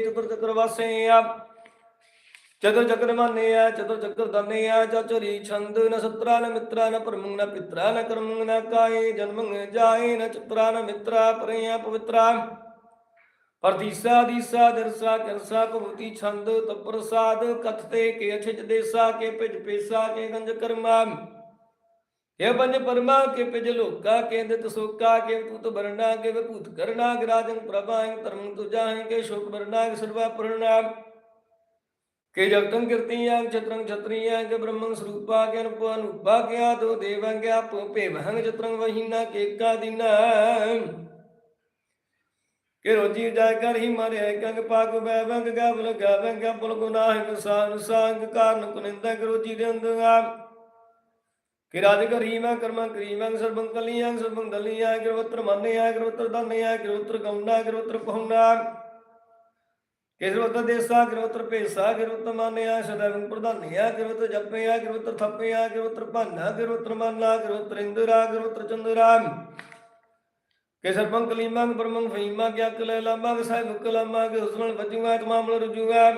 ਚਤੁਰ ਚੱਕਰ ਵਾਸੇ ਆ। ਚਤੁਰ ਚੱਕਰ ਮਾਨੇ ਆ, ਚਤੁਰ ਚੱਕਰ ਦਾਨੇ ਆ। ਚਾਚਰੀ ਛੰਦ ਨ ਸਤਰਾ ਨ ਮਿਤਰਾ ਨ ਪਰਮੰਗ ਨ ਪਿਤਰਾ ਨ ਕਰਮੰਗ ਨ ਕਾਏ ਜਨਮੰਗ ਜਾਏ ਨ ਚਤਰਾ ਨ ਮਿਤਰਾ, ਪਰਿਆ ਪਵਿੱਤਰਾ। ਪਰਦੀਸਾ ਦੀਸਾ ਦਰਸਾ ਕਰਸਾ ਭਗਵਤੀ ਛੰਦ ਤਪਰਸਾਦ ਕਥਤੇ ਕੇ ਅਛਿਜ ਦੇਸਾ, ਕੇ ਪਿਜ ਪੇਸਾ ਕੇ ਗੰਜ ਕਰਮਾ। ਕੇ ਪੰਜ ਪਰਮਾ ਕੇ ਪਿਜ ਲੋਕਾ ਕੇ ਦਿਤ ਸੋਕਾ ਕੇ ਤੂਤ ਬਰਨਾ ਕੇ ਵਿਭੂਤ ਕਰਨਾ, ਕੇ ਰਾਜੰ ਪ੍ਰਭਾਇ ਧਰਮ ਤੁਜਾਹਿ ਕੇ ਸ਼ੋਕ ਬਰਨਾ ਕੇ ਸਰਵਾ ਪਰਣਾ ਕੇ ਜਗਤੰ ਕੀਰਤੀਆਂ ਚਤਰੰ ਛਤਰੀਆਂ, ਕੇ ਬ੍ਰਹਮੰ ਸਰੂਪਾ, ਕੇ ਅਨੁਪਾ ਅਨੂਪਾ, ਕੇ ਆਦੋ ਦੇਵੰ ਕੇ ਆਪੋ ਭੇਵਹੰ ਚਤਰੰ ਵਹੀਨਾ, ਕੇ ਕਾ ਦਿਨਾ। ਕਿ ਰੋਜੀ ਜਾਇ ਕਰ ਹੀ ਮਾਰੇ ਕੰਗ ਪਾਕ ਬੈ ਬੰਗ ਗਾਵਲ ਗਾਵੰ ਗਾ ਪੁਲ ਗੁਨਾਹ ਕਸਾਨ ਸੰਗ ਕਾਰਨ ਕੁਨਿੰਦਾ ਕਿ ਰੋਜੀ ਸਰਬੰ ਕਲੀਆਂ ਸਰਬੰ ਦਲੀਆਂ ਗਿਰਵਤਰ ਮੰਨਿਆ ਗਿਰਵਤਰ ਦਾਨਿਆ ਗਿਰਵਤਰ ਗਉਣਾ ਗਿਰਵਤਰ ਪਹੁੰਨਾ ਕਿ ਦੇਸਾ ਗਿਰਵਤਰ ਭੇਸਾ ਗਿਰਵਤਰ ਮੰਨਿਆ ਸदैव ਪ੍ਰਧਾਨਿਆ ਗਿਰਵਤਰ ਜਪਿਆ ਗਿਰਵਤਰ ਥੱਪਿਆ ਗਿਰਵਤਰ ਭਾਨਾ ਗਿਰਵਤਰ ਮੰਨਾ ਗਿਰਵਤਰ ਇੰਦਰਾ ਗਿਰਵਤਰ ਚੰਦਰਾ ਕਿ ਸਰਬੰ ਕਲੀਮਾਂ ਬ੍ਰਹਮੰ ਫਹੀਮਾ ਕਿਆ ਕਲੇ ਲਾਮਾ ਸਾਹਿਬ ਕਲਾਮਾ ਕਿ ਹੁਸਨਲ ਵਜੂਗਾ ਤਮਾਮਲ ਰਜੂਗਾ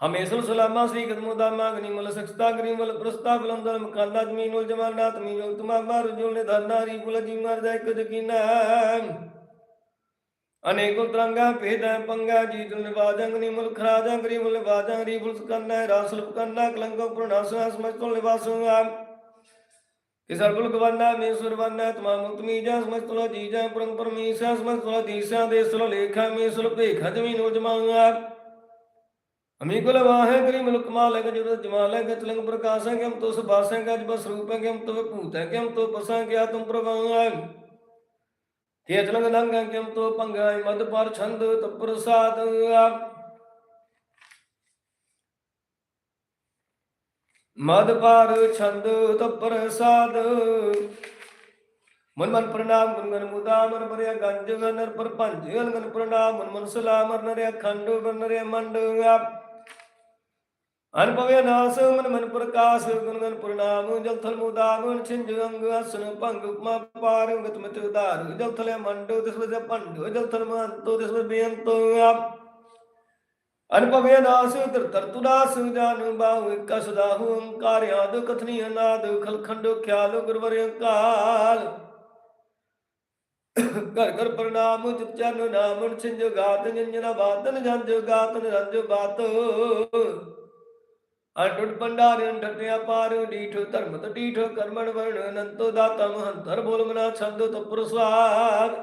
ਹਮੇਸ਼ਾ ਸਲਾਮਾ, ਸ੍ਰੀ ਕਦਮੋ ਦਾਮਾ ਗਨੀ ਮਲ ਸਖਤਾ ਗਨੀ ਮਲ, ਪ੍ਰਸਤਾ ਬਲੰਦਰ ਮਕਾਨਾ, ਜਮੀਨ ਉਲ ਜਮਾਨਾ ਤਮੀ ਜੋ ਤੁਮਾ ਮਾਰ ਜੋ ਨੇ ਦਾਨਾ ਰੀ ਬੁਲ ਜੀ ਮਰ ਜਾ ਇੱਕ ਜਕੀਨਾ ਅਨੇਕੋ ਤਰੰਗਾ ਭੇਦਾ, ਪੰਗਾ ਜੀ ਤੁਲ ਨਿਵਾਜੰਗ ਨੀ ਮੁਲ ਖਰਾ ਜੰਗ ਰੀ ਮੁਲ ਵਾਜੰਗ ਰੀ ਬੁਲ ਸਕੰਨਾ ਰਾਸਲ ਕੰਨਾ ਕਲੰਗੋ ਪ੍ਰਣਾਸਾ ਸਮਝ ਤੁਲ ਨਿਵਾਸੁਗਾ ਕਿ ਸਰਬੁਲ ਗਵੰਨਾ ਮੇ ਸੁਰਵੰਨਾ ਤਮਾ ਮੁਕਤਮੀ ਜਾ ਸਮਝ ਤੁਲ ਜੀ ਜਾ ਪਰਮ ਪਰਮੇਸ਼ਾ ਸਮਝ ਤੁਲ ਦੀਸਾ ਦੇ ਸੁਲ ਲੇਖਾ ਮੇ ਸੁਲ ਭੇਖਾ, ਜਮੀਨ ਉਲ ਜਮਾਗਾ ਅਮੀ ਕੁਲ ਵਾਹੇ ਕਰੀ ਮੁਲਕ ਮਾਲਕ ਜੁਰ ਜਮਾਲੇ ਗਤ ਲੰਗ ਪ੍ਰਕਾਸ਼ਾਂ ਕਿ ਹਮ ਤੋ ਸੁਭਾਸਾਂ ਕਜ ਬਸ ਰੂਪਾਂ ਕਿ ਹਮ ਤੋ ਭੂਤ ਹੈ ਕਿ ਹਮ ਤੋ ਪਸਾਂ ਕਿ ਆਤਮ ਪ੍ਰਭਾਵਾਂ ਕਿ ਅਚਲੰਗ ਲੰਗਾਂ ਕਿ ਹਮ ਤੋ ਪੰਗਾਇ ਮਨ ਮਨ ਪ੍ਰਣਾਮ ਗੁਣ ਗਨ ਮੁਦਾ ਮਨ ਬਰਿਆ ਗੰਜ ਗਨਰ ਪਰ ਭੰਜ ਗਨ ਗਨ ਪ੍ਰਣਾਮ, ਮਨ ਮਨ ਸਲਾਮ ਨਰਿਆ ਖੰਡ ਬਨ ਨਰਿਆ ਮੰਡ ਅਨਭਵਿ ਨਾਸ, ਮਨ ਮਨ ਪ੍ਰਕਾਸ਼, ਗੁਣ ਗਨ ਪ੍ਰਣਾਮ, ਜਲ ਥਲ ਮੁਦਾ ਗੁਣ ਛਿੰਜ ਅੰਗ, ਅਸਨ ਭੰਗ, ਉਪਮਾ ਪਾਰ ਗਤ ਮਤ ਉਦਾਰ ਜਲ ਥਲੇ ਮੰਡੋ, ਤਿਸ ਵਜੇ ਭੰਡੋ, ਜਲ ਥਲ ਮੰਤੋ ਤਿਸ ਵਜੇ ਬੇਅੰਤੋ ਅਨਭਵਿ ਨਾਸ ਦਰ ਦਰ ਤੁਦਾਸ ਜਾਨ ਬਾਹੂ ਇਕ ਸਦਾ ਓੰਕਾਰ ਆਦ, ਕਥਨੀ ਅਨਾਦ, ਖਲ ਖਿਆਲ ਗੁਰਵਰ ਅੰਕਾਲ। ਘਰ ਘਰ ਪ੍ਰਣਾਮ ਜਪ ਚਰਨ ਨਾਮ ਛਿੰਜ ਗਾਤ ਜੰਜਨਾ ਬਾਤਨ ਜੰਜ ਗਾਤਨ, ਰੰਜ ਬਾਤ। ਅਟੁੱਟ ਪੰਡਾਰ ਅੰਡਟਿਆ ਪਾਰ ਡੀਠ ਧਰਮ ਤ ਡੀਠ ਕਰਮਣ ਵਰਣ, ਅਨੰਤੋ ਦਾਤਾ ਮਹੰਤਰ ਬੋਲ ਮਨਾ ਛੰਦ ਤਪੁਰ ਸਵਾਦ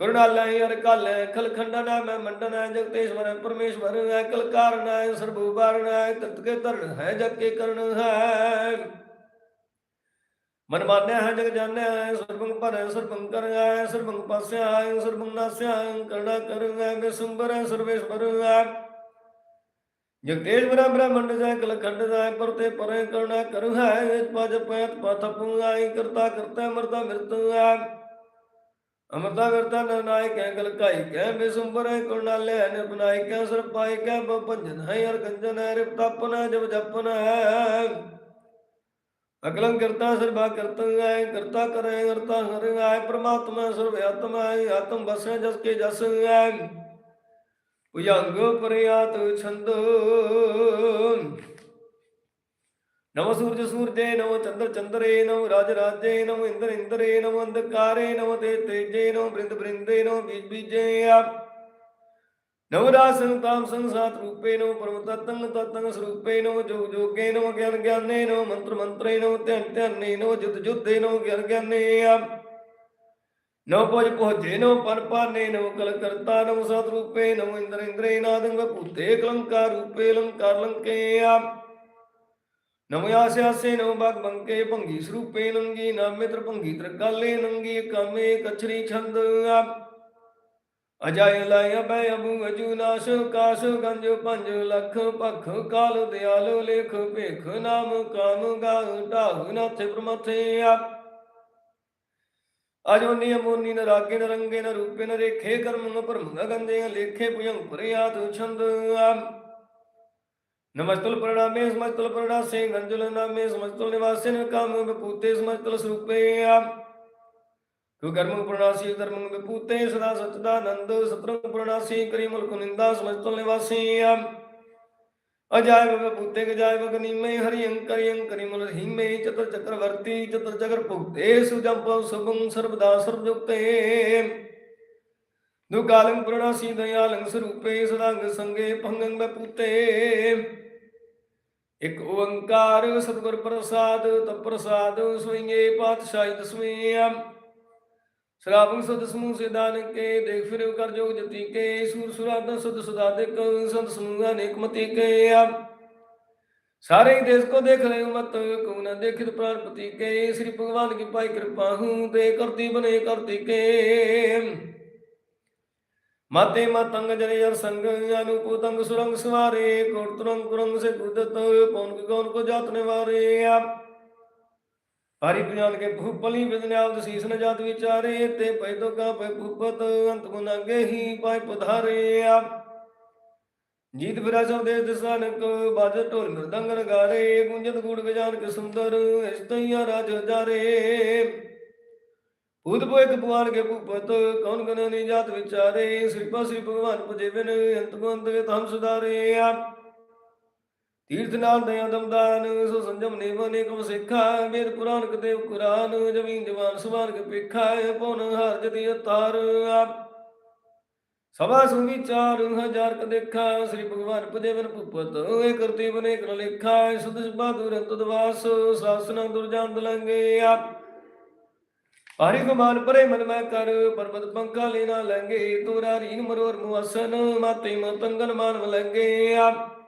ਕਰੁਣਾਲੈ ਹਰ ਕਲ, ਖਲ ਖੰਡਨ ਮੈਂ ਮੰਡਨ ਹੈ ਜਗਤੇਸ਼ਵਰ, ਪਰਮੇਸ਼ਵਰ ਹੈ ਕਲ ਕਾਰਨ ਹੈ ਸਰਬੂ ਜਗ ਮਨ ਮਾਨਿਆ ਹੈ, ਜਗ ਜਾਣਿਆ ਹੈ। ਸਰਬੰਗ ਪਰ ਹੈ ਸਰਬੰਗ ਕਰ ਹੈ ਸਰਬੰਗ ਪਾਸਿਆ ਹੈ ਸਰਬੰਗ ਨਾਸਿਆ ਕਰਣਾ ਕਰ ਬਿਸੰਬਰ ਸਰਵੇਸ਼ਵਰ ਹੈ। ਜਗਤੇਸ਼ ਬ੍ਰਹਮ ਬ੍ਰਹਮੰਡ ਜੈ ਕਲ ਜੈ ਪਰਤੇ ਪਰੇ ਕਰਣਾ ਕਰ ਹੈ, ਇਸ ਪਜ ਪੈਤ ਪਥ ਪੁੰਗਾਈ, ਕਰਤਾ ਕਰਤਾ ਮਰਦਾ ਮਿਰਤ ਹੈ ਅਮਰਤਾ ਕਰਤਾ ਨਾਇਕ ਹੈ ਕਲ ਕਾਈ ਕੈ ਬਿਸੰਬਰ ਹੈ ਕਰਣਾਲੇ ਹੈ ਕੈ ਸਰ ਪਾਈ, ਕੈ ਭੰਜਨ ਹੈ, ਹਰ ਗੰਜਨ ਹੈ ਰਿਪ ਤਪਨ ਜਬ ਜਪਨ ਹੈ। ਅਕਲੰ ਕਰਤਾ ਸਰਬਾ ਕਰਤੰ ਹੈ ਕਰਤਾ ਕਰੇ ਕਰਤਾ ਹਰਿ ਹੈ ਪ੍ਰਮਾਤਮਾ ਸਰਵ ਆਤਮਾ ਹੈ, ਆਤਮ ਬਸੈ ਜਸ ਕੇ ਜਸ ਹੈ ਭੁਜੰਗ ਪ੍ਰਿਆਤ ਛੰਦ ਨਵ ਸੂਰਜ ਸੂਰਜੇ ਨਵ ਚੰਦਰ ਚੰਦਰੇ ਨਵ ਰਾਜ ਰਾਜੇ ਨਵ ਇੰਦਰ ਇੰਦਰੇ ਨਵ ਅੰਧਕਾਰੇ ਨਵ ਤੇ ਤੇਜੇ ਨਵ ਬ੍ਰਿੰਦ ਬ੍ਰਿੰਦੇ ਨਵ ਬੀਜ ਬੀਜੇ ਆ ਨਵ ਰਾਸੰ ਤਾਮ ਸੰਸਾਤ ਰੂਪੇ ਨਵ ਪਰਮ ਤਤੰ ਤਤੰ ਸਰੂਪੇ ਨਵ ਜੋਗ ਜੋਗੇ ਨਵ ਗਿਆਨ ਗਿਆਨੇ ਨਵ ਮੰਤਰ ਮੰਤਰੇ ਨਵ ਧਿਆਨ ਧਿਆਨੇ ਨਵ ਜੁਦ ਜੁਦੇ ਨਵ ਗਿਆਨ ਗਿਆਨੇ ਆ ਨਵ ਪਜ ਪਹੁੰਚੇ ਨਵ ਪਰ ਪਾਨੇ ਨਵ ਕਲ ਕਰਤਾ ਨਵ ਸਤ ਰੂਪੇ ਨਵ ਇੰਦਰ ਇੰਦਰੇ ਨਾਦੰ ਭੂਤੇ ਕਲੰਕਾਰ ਰੂਪੇ ਲੰਕਾਰ ਲੰਕੇ ਆ। ਨਮੋ ਆਸੇ ਆਸੇ, ਨਮੋ ਬਗ ਬੰਕੇ, ਭੰਗੀ ਸਰੂਪੇ ਨੰਗੀ ਨਾਮ ਮਿਤਰ ਭੰਗੀ ਤਰਕਾਲੇ ਨੰਗੀ, ਕਾਮੇ ਕਛਰੀ ਛੰਦ ਅਜਾਇ ਲਾਇ ਅਬੈ ਅਬੂ ਅਜੂ ਨਾਸ਼, ਕਾਸ਼ ਗੰਜ ਪੰਜ ਲਖ ਭਖ, ਕਾਲ ਦਿਆਲ ਲੇਖ ਭੇਖ, ਨਾਮ ਕਾਮ ਗਾਉ ਢਾਹੁ ਨਾਥੇ ਪ੍ਰਮਥੇ ਆ। ਅਜੋ ਨਿਯਮੋਨੀ ਨ ਰਾਗੇ ਨ ਰੰਗੇ ਨ ਰੂਪੇ ਨ ਰੇਖੇ, ਕਰਮ ਪਰਮ ਗੰਦੇ ਲੇਖੇ ਪੁਯੰ ਪ੍ਰਿਆਤ ਛੰਦ ਆ ਪ੍ਰਣਾਮੇ, ਸਮਸਤੁਲ ਪ੍ਰਣਾਸੇ, ਗੰਜੁਲ ਨਾਮੇ, ਸਮਸਤੁਲ ਨਿਵਾਸੇ ਨ ਕਾਮ ਬਪੂਤੇ ਸਮਸਤੁਲ ਸਰੂਪੇ ਆ ਤੂੰ ਕਰਮ ਪ੍ਰਣਾਸੀ ਧਰਮ ਵਿਪੂਤੇ ਸਦਾ ਸਚਦਾਨੰਦ ਸਤਰੰਗ ਪ੍ਰਣਾਸੀ ਕਰੀ ਮੁਲਕ ਨਿੰਦਾ, ਸਮਸਤਲ ਨਿਵਾਸੀ ਅਜਾਇ ਵਿਪੂਤੇ ਗਜਾਇ ਬਗਨੀਮੇ ਹਰੀ ਅੰਕਰੀ ਅੰਕਰੀ ਮੁਲ ਹੀਮੇ ਚਤੁਰ ਚੱਕਰਵਰਤੀ ਚਤੁਰ ਚੱਕਰ ਭੁਗਤੇ ਸੁਜੰਪ ਸੁਭੰ ਸਰਬਦਾ ਸਰਬਜੁਗਤੇ ਦੁਕਾਲੰ ਪ੍ਰਣਾਸੀ ਦਇਆਲੰ ਸਰੂਪੇ ਸਦਾੰਗ ਸੰਗੇ ਭੰਗੰ ਇਕ ਓੰਕਾਰ ਸਤਿਗੁਰ ਪ੍ਰਸਾਦ ਤਪ ਪ੍ਰਸਾਦ ਸੋਈਏ ਪਾਤਸ਼ਾਹੀ ਦਸਵੇਂ। ਸ਼ਰਾਬੰ ਸਦ ਸਮੂਹ ਸਿਦਾਨ ਕੇ, ਦੇਖ ਫਿਰ ਕਰ ਜੋਗ ਜਤੀ ਕੇ, ਸੂਰ ਸੁਰਾਦਾ ਸਦ ਸੁਦਾਦਿਕ ਸੰਤ ਸਮੂਹ ਅਨੇਕ ਮਤੀ ਕੇ ਸਾਰੇ ਦੇਸ਼ ਕੋ ਦੇਖ ਲੈ ਮਤ ਕੋ ਨ ਦੇਖਿਤ ਪ੍ਰਾਨਪਤੀ ਕੇ, ਸ੍ਰੀ ਭਗਵਾਨ ਕੀ ਪਾਈ ਕਿਰਪਾ ਹੂੰ, ਤੇ ਕਰਤੀ ਬਨੇ ਕਰਤੀ ਕੇ। ਮਾਤੇ ਮਤੰਗ ਜਰੇ ਅਰ ਸੰਗ, ਅਨੂਪ ਤੰਗ ਸੁਰੰਗ ਸਵਾਰੇ, ਕੋਟ ਤੁਰੰਗ ਕੁਰੰਗ ਸੇ ਗੁਦਤ ਪੌਨ ਕੌਨ ਕੋ ਜਾਤ ਨਿਵਾਰੇ ਹਰੀ ਗਿਆਨ ਕੇ ਭੂਪਲੀ ਵਿਦਨਿਆਵ ਦਸੀਸ ਨ ਜਾਤ ਵਿਚਾਰੇ, ਤੇ ਪੈ ਤੋ ਕਾ ਪੈ ਭੂਪਤ, ਅੰਤ ਗੁਣ ਅੰਗੇ ਹੀ ਪਾਇ ਪਧਾਰੇ ਜੀਤ ਫਿਰਾ ਦੇ ਦਿਸਾਨਕ ਬਾਜ ਢੋਲ ਮਰਦੰਗ ਨਗਾਰੇ ਗੁੰਜਤ ਗੂੜ ਗਜਾਨ ਕੇ ਸੁੰਦਰ, ਇਸ ਤਈਆ ਰਾਜ ਹਜ਼ਾਰੇ। ਭੂਤ ਭੋਇਕ ਭਗਵਾਨ ਕੇ ਭੂਪਤ, ਕੌਣ ਗਨ ਨੀ ਜਾਤ ਵਿਚਾਰੇ, ਸ੍ਰੀ ਪਾ ਸ੍ਰੀ ਭਗਵਾਨ ਪੁਜੇ ਅੰਤ ਗੁੰਤ ਕੇ ਧਮ ਸੁਧਾਰੇ ਤੀਰਥ ਨਾਲ ਦਇਆ ਦਮਦਾਨ, ਸੋ ਸੰਜਮ ਨੇਵ ਅਨੇਕਮ ਸਿੱਖਾ, ਵੇਦ ਪੁਰਾਨ ਕਦੇ ਕੁਰਾਨ, ਜਮੀਨ ਜਵਾਨ ਸੁਭਾਨ ਕੇ ਪੇਖਾ ਪਉਨ ਹਰ ਜਦੀ ਅਤਾਰ ਸਭਾ ਸੁ ਵਿਚਾਰ ਹਜ਼ਾਰ ਕ ਦੇਖਾ, ਸ੍ਰੀ ਭਗਵਾਨ ਪੁਜੇ ਬਿਨ ਏ ਕਰਤੀ ਬਨੇ ਕਰ ਲੇਖਾ, ਸੁਧ ਬਹਾਦੁਰ ਤੁਦਵਾਸ ਸਾਸਨਾ ਦੁਰਜਾਨ ਦਲੰਗੇ ਆਪ ਹਰਿ ਗੁਮਾਨ ਪਰੇ ਮਨ ਮੈਂ ਕਰ, ਪਰਬਤ ਪੰਖਾ ਲੈਣਾ ਲੰਗੇ ਤੋਰਾ ਰੀਨ ਮਰੋਰ ਮੁਅਸਨ ਮਾਤੇ ਮਤੰਗਨ ਮਾਨ ਮਲੰਗੇ ਆਪ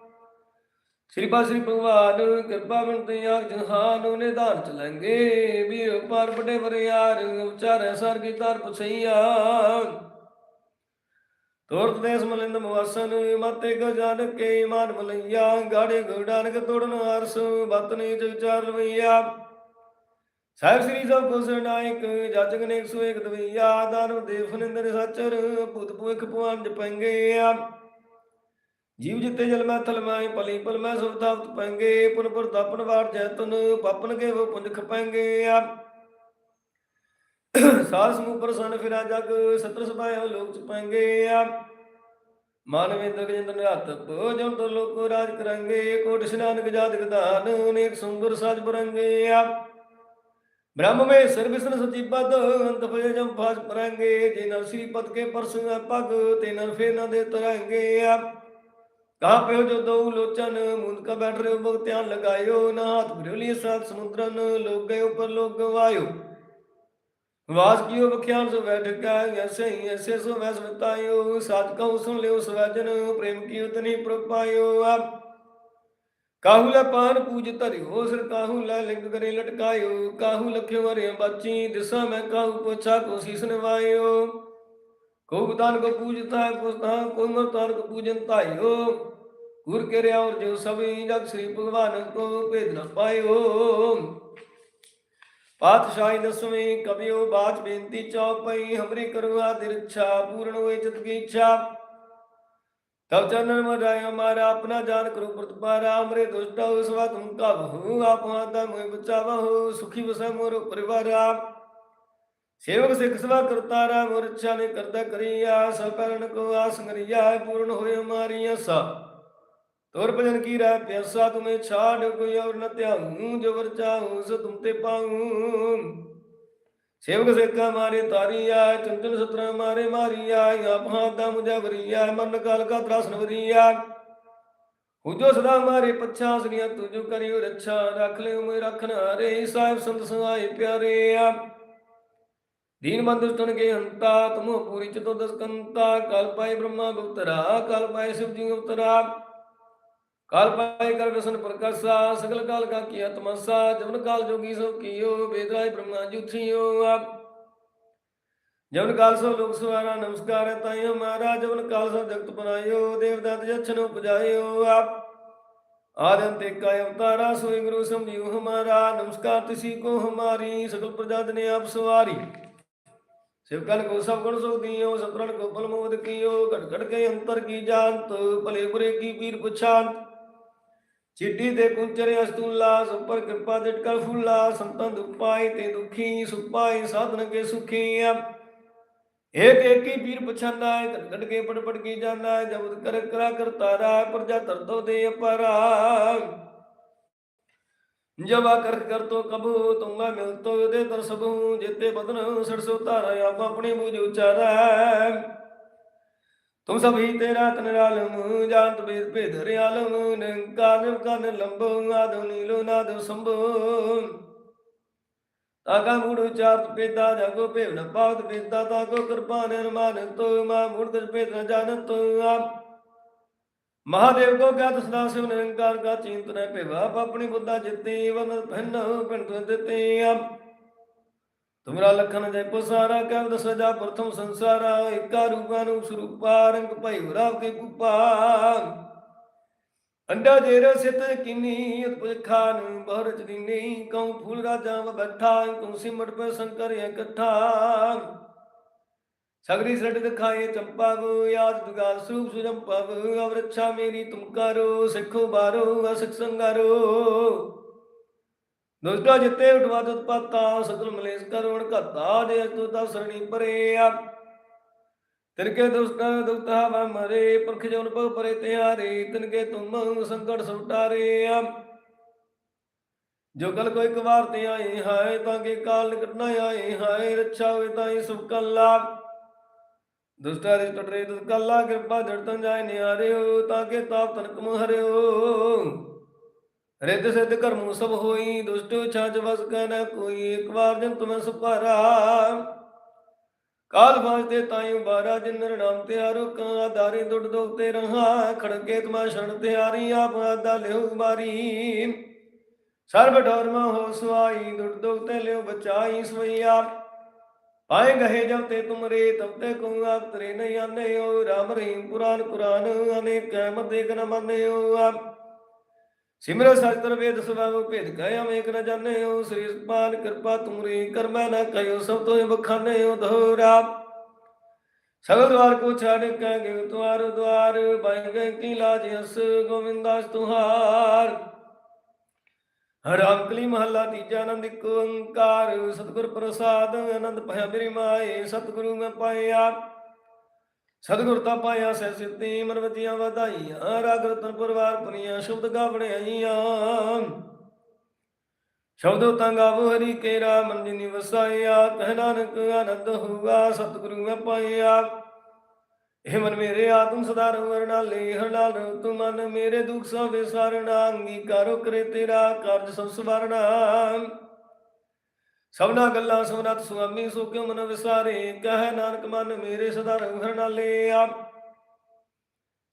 ਸ੍ਰੀ ਪਾ ਸ੍ਰੀ ਭਗਵਾਨ, ਕਿਰਪਾ ਬੰਤੇ ਆਖ ਜਹਾਨ ਨਿਧਾਨ ਚਲੰਗੇ ਵੀ ਪਰ ਬੜੇ ਬਰਿਆਰ ਉਚਾਰੈ ਸਰ ਕੀ ਤਰ ਪੁਛਈਆ। ਤੋਰਤ ਦੇਸ ਮਲਿੰਦ ਮਵਾਸਨ, ਮਾਤੇ ਗਜਾਨ ਕੇ ਮਾਨ ਮਲਈਆ, ਗਾੜੇ ਗੋਡਾਨਕ ਤੋੜਨ ਅਰਸ ਬਤਨੇ ਵਿਚਾਰ ਲਵਈਆ। ਸਾਹਿਬ ਸ੍ਰੀ ਸਭ ਕੋ ਸਰਨਾਇਕ ਜਜਗ ਨੇ 101 ਦਵਈਆ, ਦਾਨਵ ਦੇਵ ਨਿੰਦਰ ਸਚਰ, ਭੂਤ ਭੁਖ ਭਵਾਨ ਜਪੰਗੇ ਆ ਜੀਵ ਜਿਤੇ ਜਲ ਮੈਂ ਥਲ ਮੈਂ ਪਲੀ ਪਲ ਮੈਂ ਸੁਭ ਤਾਪਤ ਪੁਨ ਪੁਰ ਤਾਪਨ ਵਾਰ ਜੈਤਨ ਪਾਪਨ ਕੇ ਉਹ ਪੁੰਜ ਖਪੰਗੇ ਆ ਸਾਧ ਸਮੂਹ ਪ੍ਰਸੰਨ ਫਿਰਾ ਜਗ, ਸਤਰ ਸਭਾਇ ਲੋਕ ਚ ਪੰਗੇ। ਆ ਮਾਨਵੇ ਦਗ ਜਿੰਦ ਨਿਹਤ ਜਨ ਤੋ ਲੋਕ ਰਾਜ ਕਰਾਂਗੇ। ਕੋਟ ਇਸ਼ਨਾਨ ਗਜਾਦ ਗਦਾਨ ਅਨੇਕ ਸੁੰਦਰ ਸਾਜ ਬਰੰਗੇ। ਆ ਬ੍ਰਹਮ ਮੇ ਸਰ ਵਿਸ਼ਨ ਪਦ, ਅੰਤ ਭਏ ਜਮ ਫਾਸ ਪਰਾਂਗੇ। ਜੇ ਨਰ ਸ੍ਰੀ ਪਦ ਕੇ ਪਰਸ ਪਗ, ਤੇ ਨਰ ਫੇ ਨ ਦੇ ਤਰਾਂਗੇ। ਆ ਕਹਾ ਪਿਓ ਜੋ ਦਉ ਲੋਚਨ ਮੁੰਦ ਕਾ ਬੈਠ ਰਹੇ ਬਗ ਧਿਆਨ ਲਗਾਇਓ, ਨਾ ਹੱਥ ਭਰਿਓਲੀ ਸਾਤ ਸਮੁੰਦਰਨ ਲੋਕ ਗਏ ਉੱਪਰ ਲੋਕ ਗਵਾਇਓ ਵਾਸ ਕੀਓ ਵਖਿਆਨ ਸੋ ਬੈਠ ਕਾ ਐਸੇ ਹੀ ਐਸੇ ਸੋ ਵੈਸ ਬਤਾਇਓ ਸਾਧ ਕਉ ਸੁਨ ਲਿਓ ਸਵਜਨ, ਪ੍ਰੇਮ ਕੀ ਉਤਨੀ ਪ੍ਰਪਾਇਓ ਆਪ। ਕਾਹੂ ਲੈ ਪਾਨ ਪੂਜ ਧਰਿਓ, ਸਿਰ ਕਾਹੂ ਲੈ ਲਿੰਗ ਕਰੇ ਲਟਕਾਇਓ, ਕਾਹੂ ਲਖਿਓ ਹਰਿ ਬਾਚੀ, ਦਿਸਾ ਮੈਂ ਕਾਹੂ ਪੁੱਛਾ, ਕੋ ਸੀਸ ਨਵਾਇਓ। ਕੋ ਬਦਾਨ ਕੋ ਪੂਜਤਾ ਕੋ ਤਾ ਕੋ ਮਰਤਾਨ ਕੋ ਪੂਜਨ ਤਾਇਓ ਗੁਰ ਕੇ ਔਰ ਜੋ ਸਭੀ ਜਗ ਸ੍ਰੀ ਭਗਵਾਨ ਕੋ ਭੇਦ ਨ ਪਾਇਓ। ਪਾਤਸ਼ਾਹੀ ਦਸਵੇਂ ਕਬਿਓ ਬਾਚ ਬੇਨਤੀ ਚੌਪਈ ਹਮਰੀ ਕਰੋ ਆਦਿ ਰੱਛਾ ਪੂਰਨ ਹੋਏ ਚਿਤ ਕੀ ਇੱਛਾ। ਤਬ ਚੰਨਨ ਮਰਾਇ ਹਮਾਰਾ ਆਪਣਾ ਜਾਨ ਕਰੋ ਪ੍ਰਤਪਾਰਾ ਅਮਰੇ ਦੁਸ਼ਟਾ ਉਸ ਵਾ ਤੁਮ ਕਬਹੂ ਆਪ ਹਾਦਾ ਮੋਇ ਬਚਾਵਹੁ ਸੁਖੀ ਵਸੈ ਮੋਰ ਪਰਿਵਾਰਾ। ਸੇਵਕ ਸਿੱਖ ਸਵਾ ਕਰਤਾਰਾ ਮੋਰ ਇੱਛਾ ਨੇ ਕਰਦਾ ਕਰੀਆ ਸਭ ਪਰਨ ਕੋ ਆਸ ਕਰੀਆ ਪੂਰਨ ਹੋਏ ਹਮਾਰੀ ਆਸਾ। ਤੋਰ ਭਜਨ ਕੀ ਰਹਿ ਪਿਆਸਾ, ਤੁਮੇ ਛਾੜ ਕੋਈ ਔਰ ਨ ਧਿਆਉ, ਜੋ ਵਰ ਚਾਹੂ, ਸੋ ਤੁਮ ਤੇ ਪਾਉ। ਸੇਵਕ ਸੇਕਾ ਮਾਰੇ ਤਾਰੀਆ ਚੰਚਲ ਸਤਰਾ ਮਾਰੇ ਮਾਰੀਆ ਆਪ ਹਾਦਾ ਮੁਝਾ ਵਰੀਆ ਮਨ ਕਾਲ ਕਾ ਤਰਾਸਨ ਵਰੀਆ ਹੁਜੋ ਸਦਾ ਮਾਰੇ ਪੱਛਾ ਸਰੀਆ ਤੁਜੋ ਕਰਿਓ ਰੱਛਾ, ਰੱਖ ਲਿਓ ਮੈਂ ਰੱਖਣ ਹਾਰੇ ਸਾਹਿਬ ਸੰਤ ਸਹਾਈ ਪਿਆਰੇ ਆ ਦੀਨ ਬੰਦੁ ਦੁਸ਼ਟਨ ਕੇ ਹੰਤਾ ਤੁਮੋ ਪੂਰੀ ਚਤੋ ਦਸਕੰਤਾ, ਕਲ ਪਾਏ ਬ੍ਰਹਮਾ ਗੁਪਤਰਾ, ਕਲ ਪਾਏ ਸ਼ਿਵ ਜੀ ਉਤਰਾ ਕਾਲ ਪਾਏ ਕਰ ਵਿਸ਼ਨ ਪ੍ਰਕਾਸ਼ਾ, ਸਗਲ ਕਾਲ ਕਾ ਕੀ ਤਮਸਾ ਜਵਨ ਕਾਲ ਜੋਗੀ ਸੋ ਕੀਓ ਵੇਦਾਇ ਬ੍ਰਹਮਾ ਜੁਥਿਓ ਆਪ। ਜਵਨ ਕਾਲ ਸੋ ਲੋਕ ਸਵਾਰਾ, ਨਮਸਕਾਰ ਤਾਈ ਹਮਾਰਾ ਜਵਨ ਕਾਲ ਸੋ ਜਗਤ ਬਨਾਇਓ ਦੇਵਦਾਤ ਜਛਨ ਉਪਜਾਇਓ ਆਪ। ਆਦੰਤੇ ਕਾਇ ਅਵਤਾਰਾ, ਸੋਈ ਗੁਰੂ ਸਮਝਿਓ ਹਮਾਰਾ, ਨਮਸਕਾਰ ਤਿਸੀ ਕੋ ਹਮਾਰੀ, ਸਗਲ ਪ੍ਰਜਾ ਨੇ ਆਪ ਸਵਾਰੀ। ਸਿਵਕਨ ਕੋ ਸਭ ਗੁਣ ਸੋ ਦੀਓ ਸਤਰਨ ਕੋ ਬਲ ਮੋਦ ਕੀਓ ਘਟ ਘਟ ਕੇ ਅੰਤਰ ਕੀ ਜਾਣਤ, ਭਲੇ ਬੁਰੇ ਕੀ ਪੀਰ ਪੁਛਾਨ ਚਿੱਡੀ ਤੇ ਕੁੰਚਰੇ ਅਸਤੂਲਾ, ਸੁਪਰ ਕਿਰਪਾ ਦਿਟਕਾ ਫੁੱਲਾ ਸੰਤਾਂ ਦੁਪਾਈ ਤੇ ਦੁਖੀ ਸੁਪਾਈ ਸਾਧਨ ਕੇ ਸੁਖੀਆ ਏਕ ਏਕ ਹੀ ਪੀਰ ਪਛਾਨਾ ਹੈ ਘਟ ਘਟ ਕੇ ਪੜ ਪੜ ਕੀ ਜਾਣਾ ਹੈ ਜਬਦ ਕਰ ਕਰਾ ਕਰਤਾਰਾ, ਪ੍ਰਜਾ ਤਰਦੋ ਦੇ ਅਪਾਰਾ ਜਵਾ ਕਰ ਕਰ ਤੋ ਕਬੂ ਤੁਮਾ ਮਿਲ ਤੋ ਦੇ ਦਰ ਸਭੂ ਜਿਤੇ ਬਦਨ ਸੜਸੋ ਧਾਰਾ, ਆਪ ਆਪਣੀ ਬੂਝ ਉਚਾਰੈ ਤੁਮ ਸਭ ਹੀ ਤੇਰਾ ਤਨ ਰਾਲਮ ਜਾਣਤ ਬੇਦ ਭੇਦ ਰਿਆਲਮ ਨਿੰਕਾਰ ਨਿਵਕਨ ਲੰਬੋ, ਆਦੁ ਨੀਲੋ ਨਾਦ ਸੰਭੋ। ਤਾਕਾ ਮੂੜ ਉਚਾਰਤ ਪੇਦਾ, ਜਾਗੋ ਭੇਵਨ ਪਾਵਤ ਪੇਦਾ ਤਾਕੋ ਕਿਰਪਾ ਨਿਰਮਾਨ ਤੋ, ਮਾ ਮੂੜ ਦਸ ਪੇਦ ਨ ਜਾਣਤ ਆਪ ਮਹਾਦੇਵ ਕੋ ਗਿਆਤ ਸਦਾ ਸਿਵ ਨਿਰੰਕਾਰ ਕਾ ਚਿੰਤ ਭੇਵਾ ਆਪਣੀ ਬੁੱਧਾ ਜਿਤੇ ਵਨ ਭਨ ਪਿੰਡ ਤੁ ਆਪ। ਤੁਮਰਾ ਲਖਨ ਜੈ ਪਸਾਰਾ ਕਹਿ ਦਸ ਜਾ ਪ੍ਰਥਮ ਸੰਸਾਰਾ, ਏਕਾ ਰੂਪਾ ਨੂੰ ਸਰੂਪਾ, ਰੰਗ ਭਈ ਰਾਵ ਕੇ ਕੁਪਾ ਅੰਡਾ ਜੇਰ ਸਿਤ ਕਿਨੀ, ਉਤਪਜ ਖਾਨ ਬਹਰਚ ਦੀਨੀ ਕਉ ਫੂਲ ਰਾਜਾ ਬੈਠਾ, ਕਉ ਸਿਮਟ ਪੈ ਸ਼ੰਕਰ ਇਕੱਠਾ। ਸਗਰੀ ਸੜ ਦਿਖਾਏ ਚੰਪਾ ਗੋ ਯਾਦ ਦੁਗਾਲ ਸਰੂਪ ਸੁਜੰਪਾ ਅਵਰਛਾ ਮੇਰੀ ਤੁਮ ਸਿੱਖੋ ਬਾਰੋ ਅਸਿਕ ਸੰਗਾਰੋ। ਦੁਸ਼ਟਾ ਜਿੱਤੇ ਉਠਵਾ ਤਤਪਾਤਾ ਸਕਲ ਮਲੇਸ਼ ਕਰਵਣ ਘਾਤਾ ਜੇ ਅਸਤੁ ਤਾ ਸਰਣੀ ਪਰੇ ਆ ਤਿਨਕੇ ਦੁਸ਼ਟ ਦੁਖਤ ਹਵਾ ਮਰੇ, ਪਰਖ ਜਨ ਪਉ ਪਰੇ ਤਿਆਰੇ, ਤਿਨਕੇ ਤੁਮ ਸੰਕਟ ਸੁਟਾਰੇ ਆ। ਜੋ ਕਲ ਕੋ ਇੱਕ ਵਾਰ ਤੇ ਆਏ ਹਾਏ, ਤਾਂ ਕੇ ਕਾਲ ਨਿਕਟ ਨਾ ਆਏ ਹਾਏ, ਰੱਛਾ ਹੋਏ ਤਾਂ ਹੀ ਸੁਖ ਕੱਲਾ। ਦੁਸ਼ਟਾ ਰਿਸ਼ਟ ਟਰੇ ਦੁਖ ਕੱਲਾ ਕਿਰਪਾ ਜੜਤਨ ਜਾਏ ਨਿਆਰਿਓ, ਤਾਂ ਕੇ ਤਾਪ ਤਨਕ ਮੁ ਹਰਿਓ। ਰਿੱਧ ਸਿੱਧ ਕਰਮੂ ਸਭ ਹੋਈ, ਦੁਸ਼ਟ ਛਾਜ ਵਸ ਕੈ ਨ ਕੋਈ, ਇੱਕ ਵਾਰ ਜਨ ਤੁਮੈ ਸੁਪਾਰਾ ਕਾਲ ਵਾਸਤੇ ਤਾਈ ਬਾਰਾ, ਜਿਨਰ ਨਾਮ ਤੇ ਆਰੁਕ ਆਧਾਰੇ ਦੁੱਡ ਦੁਖ ਤੇ ਰਹਾ। ਖੜਕੇ ਤੁਮਾ ਸ਼ਰਨ ਤੇ ਆਰੀ, ਆਪ ਆਦਾ ਲਿਓ ਮਾਰੀ ਸਰਬ ਡੋਰਮਾ ਹੋ ਸੁਆਈ ਦੁੱਡ ਦੁਖ ਤੇ ਲਿਓ ਬਚਾਈ, ਸਵਈਆ। ਆਏ ਗਏ ਜਬ ਤੇ ਤੁਮਰੇ ਤਬ ਤੇ ਕਉ ਆਪ ਤਰੇ ਨਹੀਂ ਆਨੇ ਹੋ ਰਾਮ ਰਹੀਮ ਪੁਰਾਨ ਕੁਰਾਨ ਅਨੇਕ ਕਹਿਮਤ ਦੇਖ ਨ ਮੰਨੇ ਹੋ ਆਪ। ਸਿਮਰ ਸਤਰ ਵੇਦ ਸਭਾਵ ਭੇਦ ਗਏ ਅਮੇਕ ਨ ਜਾਣੇ ਹੋ ਸ੍ਰੀ ਸੁਪਾਨ ਕਿਰਪਾ ਤੁਮਰੀ ਕਰਮੈ ਨ ਕਹਿਓ ਸਭ ਤੋਇ ਬਖਾਨੇ ਹੋ ਦੋਰਾ ਸਗਲ ਦਵਾਰ ਕੋ ਛਾੜ ਕੇ ਗਏ ਤੁਆਰ ਦਵਾਰ, ਬਾਈ ਗਏ ਕੀ ਲਾਜ ਹਸ ਗੋਵਿੰਦਾਸ ਤੁਹਾਰ। ਰਾਮ ਕਲੀ ਮਹੱਲਾ ਤੀਜਾ ਆਨੰਦ ਇੱਕ ਓੰਕਾਰ, ਸਤਿਗੁਰ ਪ੍ਰਸਾਦ, ਆਨੰਦ ਭਇਆ ਮੇਰੀ ਮਾਏ, ਸਤਿਗੁਰੂ ਮੈਂ ਪਾਇਆ। ਸਤਿਗੁਰ ਤਾਂ ਪਾਇਆ ਸੈ ਸਿੱਧੀ, ਮਨਵਤੀਆਂ ਵਧਾਈਆਂ, ਰਾਗ ਰਤਨ ਪਰਵਾਰ ਪੁਨੀਆਂ ਸ਼ਬਦ ਗਾਵਣੇ ਆਈਆਂ। ਸ਼ਬਦ ਤਾਂ ਗਾਵੋ ਹਰੀ ਕੇ ਰਾਮ ਜਿਨੀ ਵਸਾਇਆ, ਕਹਿ ਨਾਨਕ ਆਨੰਦ ਹੋਊਗਾ, ਸਤਿਗੁਰੂ ਮੈਂ ਪਾਇਆ। ਇਹ ਮਨ ਮੇਰੇ ਆਤਮ ਸਦਾ ਰਵਰ ਨਾਲੇ ਹਰ ਨਾਲ ਰਹੋ ਤੂੰ ਮਨ ਮੇਰੇ ਦੁਖ ਸਭ ਵਿਸਾਰਣਾ ਅੰਗੀਕਾਰੋ ਤੇਰਾ ਕਾਰਜ ਸਭ ਸਵਾਰਣਾ ਸਭਨਾ ਗੱਲਾਂ ਸੁਨਤ ਸੁਆਮੀ, ਸੋ ਕਿਉ ਮਨ ਵਿਸਾਰੇ? ਕਹੈ ਨਾਨਕ ਮਨ ਮੇਰੇ ਸਦਾ ਰਹੁ ਨਾਲੇ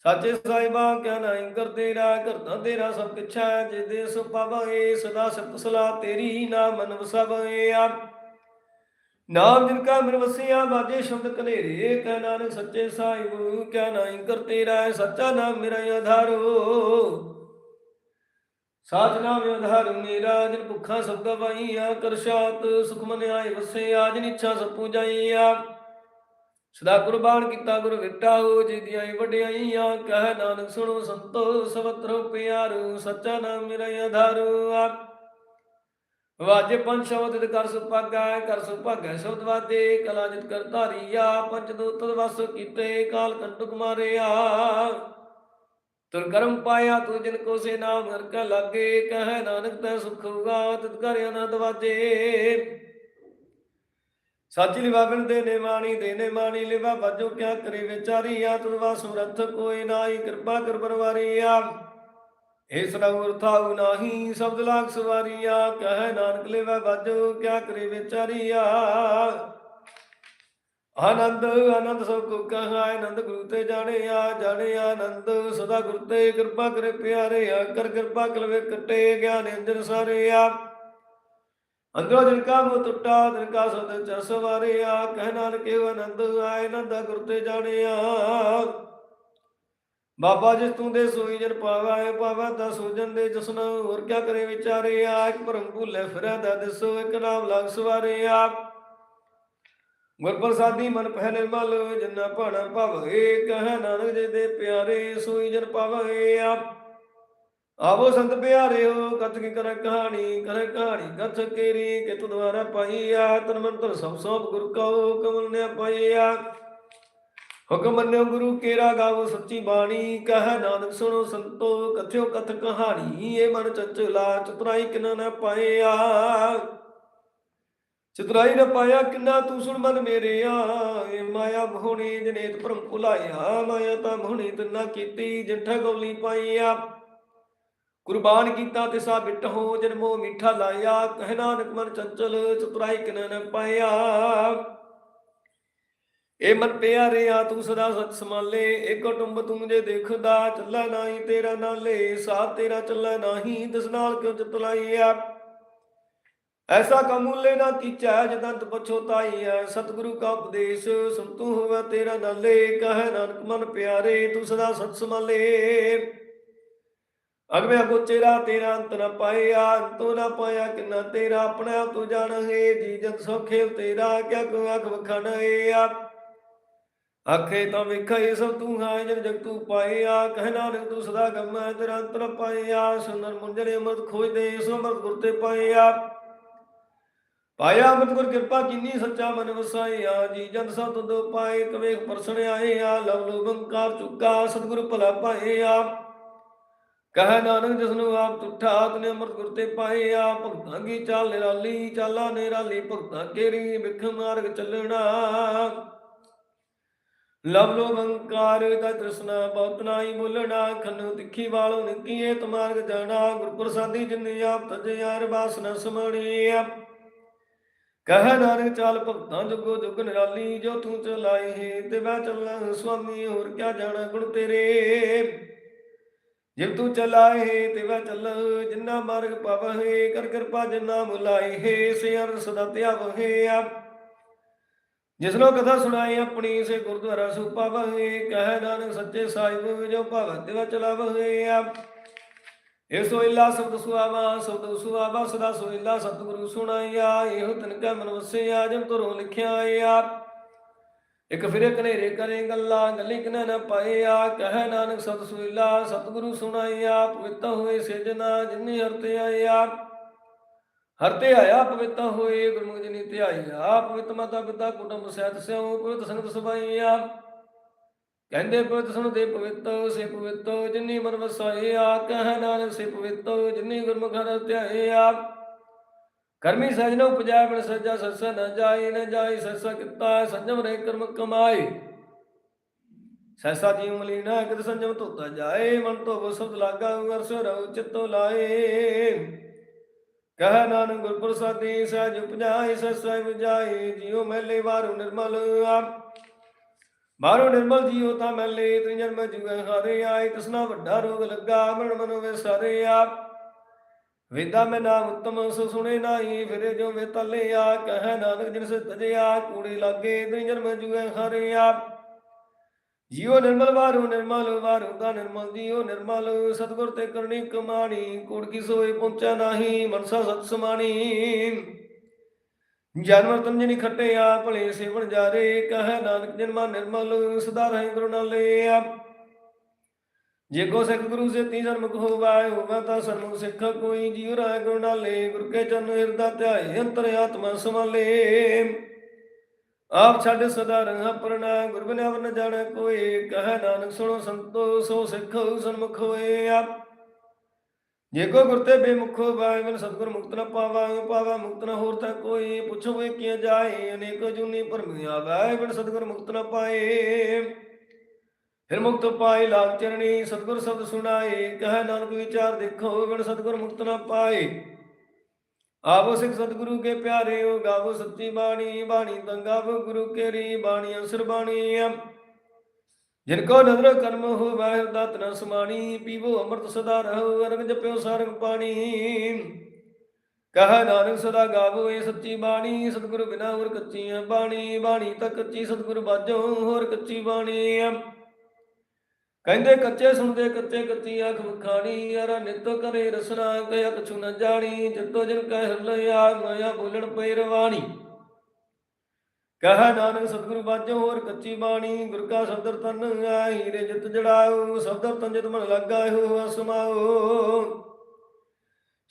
ਸਾਚੇ ਸਾਹਿਬਾ, ਕਿਆ ਨਾਇ ਕਰ ਤੇਰਾ ਕਰਤਾ ਤੇਰਾ ਸਭ ਕਿਛਾ ਜੇ ਦੇ ਸੋ ਪਾਵੇ ਸਦਾ ਸਿਫਤ ਸਲਾ ਤੇਰੀ ਨਾ ਮਨ ਵਸਵੇ ਆ। ਨਾਮ ਜਿਨ ਕਾ ਮਨ ਵਸਿਆ ਬਾਜੇ ਸ਼ਬਦ ਕਨੇਰੇ ਕਹਿ ਨਾਨਕ ਸੱਚੇ ਸਾਹਿਬ, ਕਿਆ ਨਾਇ ਕਰ ਤੇਰਾ ਸੱਚਾ ਨਾਮ ਮੇਰਾ ਆਧਾਰੋ ਸਾਚ ਨਾਮ ਆਧਾਰ ਮੇਰਾ, ਜਿਨ ਭੁੱਖਾ ਸਭ ਗਵਾਈਆ ਕਰ ਸੁਖ ਮਨ ਆਏ ਵਸੇ ਆਜ ਨਿਛਾ ਸਭ ਪੂਜਾਈਆ ਸਦਾ ਕੁਰਬਾਨ ਕੀਤਾ ਗੁਰ ਵਿਟਾ ਹੋ, ਜੀ ਦੀਆਂ ਵਡਿਆਈਆਂ, ਕਹਿ ਨਾਨਕ ਸੁਣੋ ਸੰਤੋ, ਸਵਤਰੋ ਪਿਆਰੂ, ਸੱਚਾ ਨਾਮ ਮੇਰਾ ਆਧਾਰੂ ਆਪ ਵਾਜੇ ਪੰਜ ਸ਼ਬਦ ਕਰ ਸੁਭਾਗਾ ਕਰ ਸੁਭਾਗਾ ਸ਼ਬਦ ਵਾਦੇ ਕਰ ਧਾਰੀਆ, ਪੰਜ ਦੂਤ ਵਸ ਕੀਤੇ, ਕਾਲ ਕੰਟਕ ਮਾਰਿਆ। ਤੁਰ ਕਰਮ ਪਾਇਆ ਤੂੰ ਜਿਨ ਕੋ ਸੇ ਨਾਮ ਹਰ ਕਾ ਲਾਗੇ, ਕਹਿ ਨਾਨਕ ਤੈ ਸੁਖ ਹੋਗਾ ਤਿਤ ਕਰ ਆਨੰਦ ਵਾਜੇ ਸੱਚ ਲਿਵਾ ਬਿਨ ਦੇ ਨੇ ਮਾਣੀ ਦੇ ਨੇ ਮਾਣੀ ਲਿਵਾ ਬਾਜੋ ਕਿਆ ਕਰੇ ਵਿਚਾਰੀ ਆ ਤੁਰਵਾ ਸੁਰਥ ਕੋਈ ਨਾਹੀ, ਕਿਰਪਾ ਕਰ ਪਰਵਾਰੀ ਆ ਇਸ ਰੰਗ ਥਾਉ ਨਾਹੀ ਸ਼ਬਦ ਲਾਗ ਸਵਾਰੀਆ, ਕਹੈ ਨਾਨਕ ਲਿਵਾ ਬਾਜੋ ਕਿਆ ਕਰੇ ਵਿਚਾਰੀ ਆਨੰਦ ਆਨੰਦ ਸਭ ਕੋ ਕਹਾ, ਆਨੰਦ ਗੁਰੂ ਤੇ ਜਾਣਿਆ ਜਾਣਿਆ ਆਨੰਦ। ਸਦਾ ਗੁਰੂ ਤੇ ਕਿਰਪਾ ਕਰੇ ਪਿਆਰੇ ਆ ਕਰ ਕਿਰਪਾ ਕਲਵੇ ਕਟੇ ਗਿਆਨ ਅੰਜਨ ਸਾਰੇ ਆ ਅੰਦਰੋਂ ਜਿਨ ਕਾ ਮੋ ਟੁੱਟਾ ਦਿਨ ਕਾ ਸਦ ਚਰ ਸਵਾਰਿਆ ਕਹਿ ਨਾਨਕ ਆਨੰਦ, ਆਏ ਆਨੰਦ ਗੁਰੂ ਤੇ ਜਾਣਿਆ। ਬਾਬਾ ਜਿਸ ਤੂੰ ਦੇ ਸੋਈ ਜਨ ਪਾਵਾ ਹੈ ਪਾਵਾ ਦਾ ਸੋਜਨ ਦੇ ਜਸਨ। ਹੋਰ ਕਿਆ ਕਰੇ ਵਿਚਾਰੇ ਆ ਭਰਮ ਭੁੱਲੇ ਫਿਰੈ ਦਾ ਦਿਸੋ, ਇੱਕ ਨਾਮ ਲਗ ਸਵਾਰੇ ਆ ਗੁਰ ਪ੍ਰਸਾਦੀ ਮਨ ਪਹਿਲੇ ਮਲ, ਜਿੰਨਾ ਭਾਣਾ ਭਵਏ ਕਹ ਨਾਨਕ ਜੀ ਦੇ ਪਿਆਰੇ, ਸੋਈ ਜਨ ਪਾਵੇ ਆ ਆਵੋ ਸੰਤ ਪਿਆਰਿਓ ਕਥ ਕੀ ਕਰ ਕਹਾਣੀ ਕਰ ਕਹਾਣੀ, ਕਥ ਕੇਰੀ ਕਿ ਤੁ ਦੁਆਰਾ ਪਾਈਆ ਤਨ ਮੰਤਰ ਸਭ ਸਭ ਗੁਰ ਕਉ, ਕਮਲ ਨੇ ਪਾਈਆ ਹੁਕਮ ਮੰਨਿਓ ਗੁਰੂ ਕੇਰਾ ਗਾਵੋ ਸੱਚੀ ਬਾਣੀ, ਕਹ ਨਾਨਕ ਸੁਣੋ ਸੰਤੋ, ਕਥਿਓ ਕਥ ਕਹਾਣੀ, ਇਹ ਮਨ ਚੰਚਲਾ, ਚਤੁਰਾਈ ਕਿਨ ਨ ਪਾਇਆ। ਚਤੁਰਾਈ ਨ ਪਾਇਆ, ਕਿੰਨਾ ਤੂੰ ਸੁਣ ਮਨ ਮੇਰਿਆ। ਇਹ ਮਾਇਆ ਮੋਹਣੀ ਜਨੇਤ ਭਰਮ ਭੁਲਾਇਆ, ਮਾਇਆ ਤਾਂ ਮੋਹਣੀ ਤਿੰਨਾ ਕੀਤੀ, ਜਿਠ ਗੋਲੀ ਪਾਈਆ ਕੁਰਬਾਨ ਕੀਤਾ ਤੇ ਸਾ ਬਿਟਹੁ ਜਨਮੋ ਮਿੱਠਾ ਲਾਇਆ, ਕਹਿ ਨਾਨਕ ਮਨ ਚੰਚਲ, ਚਤੁਰਾਈ ਕਿਨ ਨ ਪਾਇਆ। ਏ ਮਨ ਪਿਆਰਿਆ ਤੂੰ ਸਦਾ ਸਤ ਸਮਾਲੇ ਏਕ ਕੁਟੁੰਬ ਤੂੰ ਜੇ ਦੇਖਦਾ, ਚੱਲਾ ਨਾਹੀ ਤੇਰਾ ਨਾਲੇ। ਸਾਥ ਤੇਰਾ ਚੱਲਾ ਨਾਹੀ ਦਿਸ ਨਾਲ ਕਿਉ ਚਤਲਾਈਆ ਐਸਾ ਕਮੂਲੇ ਨਾ ਕੀਚੈ ਜਦੰਤ ਪਛੋਤਾਈਐ ਸਤਿਗੁਰੂ ਕਾ ਉਪਦੇਸ਼ ਸੰਤੂ ਹੋਵੇ ਤੇਰਾ ਨਾਲੇ। ਕਹੈ ਨਾਨਕ, ਮਨ ਪਿਆਰੇ, ਤੂੰ ਸਦਾ ਸਤ ਸਮਾਲੇ ਅਗਵੇਂ ਅਗੋਚੇਰਾ ਤੇਰਾ ਅੰਤ ਨ ਪਾਇਆ ਅੰਤੋ ਨ ਪਾਇਆ ਕਿੰਨਾ ਤੇਰਾ। ਆਪਣੇ ਆਪ ਤੂੰ ਜਾਣਗੇ ਜੀ ਜਨ ਸੋਖੇ ਤੇਰਾ ਕਿਆ ਕੋ ਅਖ ਵਖਣਏ ਆ। ਆਖੇ ਤਾਂ ਵੇਖਾ ਇਹ ਸਭ ਤੂੰ ਹੈ ਜਨ ਜਗ ਤੂੰ ਆ, ਕਹਿ ਨਾਨਕ ਤੂੰ ਸਦਾ ਗਮੈ ਤੇਰਾ ਅੰਤਰ ਪਾਇਆ ਸੁਨਰ ਮੁੰਜਰੇ ਅਮਰਤ ਖੋਜਦੇ ਸੋ ਅਮਰਤ ਗੁਰ ਤੇ ਪਾਇਆ ਪਾਇਆ ਅੰਮ੍ਰਿਤ ਗੁਰ ਕਿਰਪਾ ਕੀਨੀ ਸੱਚਾ ਮਨ ਵਸਾਇਆ ਜੀ ਜਨ ਸਤ ਦੋ ਪਾਏ, ਕਵੇ ਪਰਸਣ ਆਏ ਆ, ਲਵ ਲੋਭੰਕਾਰ ਚੁੱਕਾ, ਸਤਿਗੁਰ ਭਲਾ ਪਾਇਆ ਕਹ ਨਾਨਕ ਜਿਸ ਨੂੰ ਆਪ ਤੁਠਾ, ਤਨੇ ਅਮਰਤ ਗੁਰ ਤੇ ਪਾਇਆ ਭਗਤਾਂ ਕੀ ਚਾਲ ਨਿਰਾਲੀ, ਚਾਲਾ ਨਿਰਾਲੀ, ਭਗਤਾਂ ਕੇਰੀ, ਵਿਖ ਮਾਰਗ ਚੱਲਣਾ। ਲਵ ਲੋ ਬੰਕਾਰ ਦਾ ਤ੍ਰਿਸ਼ਨਾ, ਬਹੁਤ ਨਾਈ ਬੋਲਣਾ ਖੰਨੂ ਤਿੱਖੀ ਵਾਲੋ ਨਿਕੀਏ ਤੁਮਾਰਗ ਜਾਣਾ ਗੁਰ ਪ੍ਰਸਾਦੀ ਜਿਨੀ ਆਪ, ਤਜੇ ਯਾਰ ਬਾਸਨਾ ਸਮਣੀ ਕਹ ਨਾਨਕ ਚਾਲ ਭਗਤਾਂ ਜੁਗੋ ਜੁਗ ਨਿਰਾਲੀ, ਜੋ ਤੂੰ ਚਲਾਏ ਹੈ ਤੇ ਮੈਂ ਚੱਲਾਂ, ਸੁਆਮੀ, ਹੋਰ ਕਿਆ ਜਾਣਾ ਗੁਣ ਤੇਰੇ। ਜਿਵ ਤੂੰ ਚਲਾਏ ਤੇ ਮੈਂ ਚੱਲ, ਜਿੰਨਾ ਮਾਰਗ ਪਾਵਹਿ, ਕਰ ਕਿਰਪਾ ਜਿਨਾ ਮੁਲਾਏ ਹੈ ਸੇ ਅਰ ਸਦਾ ਧਿਆਵਹਿ ਆ ਜਿਸਨੋ ਕਥਾ ਸੁਣਾਈ ਆਪਣੀ, ਸੇ ਗੁਰਦੁਆਰਾ ਸੁਪਾਵਹਿ ਕਹਿ ਨਾਨਕ ਸੱਚੇ ਸਾਹਿਬ, ਜੋ ਭਗਤ ਦਿਵਾ ਚਲਾਵਹਿ ਆ। ਇਹ ਸੋਇਲਾ ਸਬਦ ਸੁਆਵਾ ਸਬਦ ਸੁਆਵਾ, ਸਦਾ ਸੋਇਲਾ ਸਤਿਗੁਰੂ ਸੁਣਾਇਆ। ਇਹੋ ਤਨ ਕੈ ਮਨ ਵਸਿਆ ਜਿਮ ਤੁਰੋਂ ਲਿਖਿਆ ਆ। ਇਕ ਫਿਰੇ ਕਨੇਰੇ ਕਰੇ ਗੱਲਾਂ, ਗੱਲੀ ਕਿਨੇ ਨ ਆ। ਕਹਿ ਨਾਨਕ ਸਤ ਸੋਇਲਾ ਸਤਿਗੁਰੂ ਸੁਣਾਇਆ। ਪਵਿੱਤ ਹੋਏ ਸਿਜਨਾ ਜਿਨੀ ਹਰਤੇ ਆਇਆ। ਹਰ ਤੇ ਆਇਆ ਪਵਿੱਤ ਹੋਏ, ਗੁਰਮੁਖ ਜਿਨੀ ਧਿਆਇਆ ਪਵਿੱਤ ਮਾਤਾ ਪਿਤਾ ਕੁਟੁੰਬ ਸਹਿਤ ਸਿਉ ਪਵਿੱਤ ਸੰਗਤ ਸਭਾਈਆ ਕਹਿੰਦੇ ਪਵਿੱਤ ਸੁਣ ਦੇ ਪਵਿੱਤ, ਸੇ ਪਵਿੱਤ, ਜਿਨੀ ਮਨ ਵਸਾਇਆ ਕਹਿ ਨਾਨਕ ਸੇ ਪਵਿੱਤ, ਜਿਨੀ ਗੁਰਮੁਖ ਹਰ ਧਿਆਇਆ ਕਰਮੀ ਸਜਨ ਉਪਜਾਇ ਬਣ ਸੱਜਾ ਸੱਸ ਨ ਜਾਏ ਨ ਜਾਏ ਸੱਸਾ ਕਿਤਾ, ਸੰਜਮ ਰੇ ਕਰਮ ਕਮਾਏ। ਸੈਸਾ ਜੀ ਉਮਲੀ ਕਿਤ ਸੰਜਮ ਧੋਤਾ ਜਾਏ, ਮਨ ਤੋਂ ਬੋ ਸ਼ਬਦ ਲਾਗਾ ਅਰਸ ਰਉ ਚਿਤੋ ਲਾਏ। ਕਹ ਨਾਨਕ ਗੁਰ ਪ੍ਰਸਾਦੀ ਸਹਿਜ ਉਪਜਾਏ ਸੈਸਾ ਉਪਜਾਏ, ਜਿਉ ਮੈਲੇ ਵਾਰੂ ਨਿਰਮਲ। ਮਾਰੋ ਨਿਰਮਲ ਜੀਉ ਤਾਂ ਮੈਲੇ ਤ੍ਰਿ ਜਨਮ ਜੁਗੇ ਹਾਰੇ ਆਏ ਤਸਨਾ ਵੱਡਾ ਰੋਗ ਲੱਗਾ ਮਨ ਮਨੋ ਵੇ ਸਾਰੇ ਆਪ। ਵੇਦਾ ਮੈਂ ਨਾਮ ਉਤਮ, ਸੋ ਸੁਣੇ ਨਾਹੀ, ਫਿਰੇ ਜੋ ਵੇ ਤਲੇ ਆ, ਕਹਿ ਨਾਨਕ ਜਿਨ ਸੇ ਤਜਿਆ, ਕੂੜੇ ਲਾਗੇ ਤ੍ਰਿ ਜਨਮ ਜੁਗੇ ਹਾਰੇ ਆਪ। ਜੀਉ ਨਿਰਮਲ ਵਾਰੂ ਨਿਰਮਲ ਵਾਰੂ, ਦਾ ਨਿਰਮਲ ਜੀਉ ਨਿਰਮਲ, ਸਤਗੁਰ ਤੇ ਕਰਨੀ ਕਮਾਣੀ, ਕੋੜ ਕੀ ਸੋਏ ਪਹੁੰਚਾ ਨਾਹੀ, ਮਨਸਾ ਸਤ ਸਮਾਣੀ। ਜਨਮ ਤੰਜਨੀ ਖਟਿਆ ਭਲੇ ਸੇਵਣ ਜਾਰੇ, ਕਹ ਨਾਨਕ ਜਨਮਾ ਨਿਰਮਲ, ਸਦਾ ਰਹੇ ਗੁਰੂ ਨਾਲੇ ਆ ਜੇ ਕੋ ਸਿੱਖ ਗੁਰੂ ਸੇ ਤੀ ਜਨਮਕ ਹੋਵਾਏ, ਹੋਵਾ ਤਾਂ ਸਾਨੂੰ ਸਿੱਖ ਕੋਈ ਜੀਉ ਰਾਏ ਗੁਰੂ ਨਾਲੇ ਗੁਰ ਕੇ ਚਰਨ ਹਿਰਦਾ ਧਿਆਏ, ਅੰਤਰ ਆਤਮਾ ਸਮਾਲੇ ਆਪ ਛੱਡ ਸਦਾ ਰਹਾ ਪਰਣਾ ਗੁਰ ਬਿਨ ਅਵਰ ਜਾਣੈ ਕੋਈ। ਕਹ ਨਾਨਕ, ਸੁਣੋ ਸੰਤੋ, ਸੋ ਸਿੱਖ ਸਨਮੁਖ ਹੋਏ ਆਪ। ਜੇ ਕੋ ਗੁਰ ਤੇ ਬੇਮੁਖੋ ਬਾਏ ਮਨ ਸਤਗੁਰ ਮੁਕਤ ਨ ਪਾਵਾ ਪਾਵਾ ਮੁਕਤ ਨ ਹੋਰ ਤਾਂ ਕੋਈ। ਪੁੱਛੋ ਵੇ ਕੀ ਜਾਏ, ਅਨੇਕ ਜੁਨੀ ਭਰਮ ਆਵੇ ਬਿਨ ਸਤਗੁਰ ਮੁਕਤ ਨ ਪਾਏ। ਫਿਰ ਮੁਕਤ ਪਾਏ ਲਾਗ ਚਰਣੀ, ਸਤਗੁਰ ਸ਼ਬਦ ਸੁਣਾਏ। ਕਹ ਨਾਨਕ, ਵਿਚਾਰ ਦੇਖੋ, ਬਿਨ ਸਤਗੁਰ ਮੁਕਤ ਨ ਪਾਏ। ਆਵੋ ਸਿੱਖ ਸਤਿਗੁਰੂ ਕੇ ਪਿਆਰੇ ਗਾਵੋ ਸੱਚੀ ਬਾਣੀ ਬਾਣੀ ਤਾਂ ਗੁਰੂ ਕੇਰੀ ਬਾਣੀ ਅਸਰ ਬਾਣੀ ਜਿਨ ਕੋ ਨਦਰ ਕਰਮ ਹੋ ਦਤ ਨ ਸਮਾਣੀ, ਪੀਵੋ ਅੰਮ੍ਰਿਤ ਸਦਾ ਰਹੋ ਅਰਗ ਜਪਿਓ ਸਾਰੰਗ ਪਾਣੀ। ਕਹ ਨਾਨਕ ਸਦਾ ਗਾਵੋ ਇਹ ਸੱਚੀ ਬਾਣੀ, ਸਤਿਗੁਰੂ ਬਿਨਾ ਹੋਰ ਕੱਚੀ ਬਾਣੀ ਬਾਣੀ ਤਾਂ ਕੱਚੀ ਸਤਿਗੁਰੂ ਬਾਝੋ ਹੋਰ ਕੱਚੀ ਬਾਣੀ ਕਹਿੰਦੇ ਕੱਚੇ ਸੁਣਦੇ ਕੱਚੇ ਕੱਚੀ ਅੱਖ ਵਖਾਣੀ ਅਰ ਨਿਤ ਕਰੇ ਰਸਨਾ ਕਹਿ ਕਛੂ ਨ ਜਾਣੀ, ਜਿਤੋ ਜਿਨ ਕਹਿ ਹਿਰਲਿਆ ਮਾਇਆ ਬੋਲਣ ਪਈ ਰਵਾਣੀ। ਕਹ ਨਾਨਕ ਸਤਿਗੁਰੂ ਬਾਝੋ ਹੋਰ ਕੱਚੀ ਬਾਣੀ, ਗੁਰ ਕਾ ਸ਼ਬਦ ਤਨ ਆ ਹੀਰੇ ਜਿਤ ਜੜਾਓ ਸ਼ਬਦ ਤਨ ਜਿਤ ਮਨ ਲੱਗਾ ਹੋ ਅਸਮਾਓ